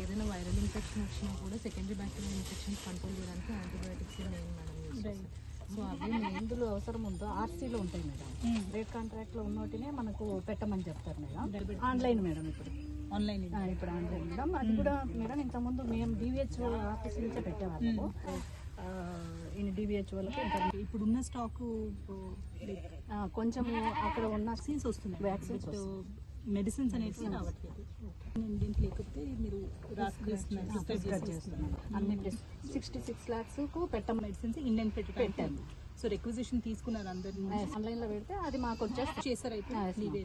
ఏదైనా viral infection వచ్చినా కూడా సెకండరీ బ్యాక్టీరియల్ ఇన్ఫెక్షన్ కంట్రోల్ చేయడానికి యాంటీబయాటిక్స్ మెయిన్ మేడం సో అవి ఎందులో అవసరం ఉందో ఆర్సీలో ఉంటాయి మేడం రేట్ కాంట్రాక్ట్లో ఉన్నోటినే మనకు పెట్టమని చెప్తారు మేడం ఆన్లైన్ మేడం ఇప్పుడు ఆన్లైన్ ఇప్పుడు ఆన్లైన్ మేడం అది hmm. కూడా మేడం ఇంతకుముందు మేము డివిహెచ్ఓ ఆఫీస్ నుంచే పెట్టేవాళ్ళము డివిహెచ్ఓలకి ఇప్పుడు ఉన్న స్టాకు కొంచెం అక్కడ ఉన్న సీన్స్ వస్తున్నాయి వ్యాక్సిన్స్ మెడిసిన్స్ అనేవి నేను మీరు సిక్స్టీ సిక్స్ మెడిసిన్స్ పెట్టి సో రిక్వజిషన్ తీసుకున్నారు అందరినీ ఆన్లైన్లో పెడితే అది మాకు వచ్చేసి అయితే నీవే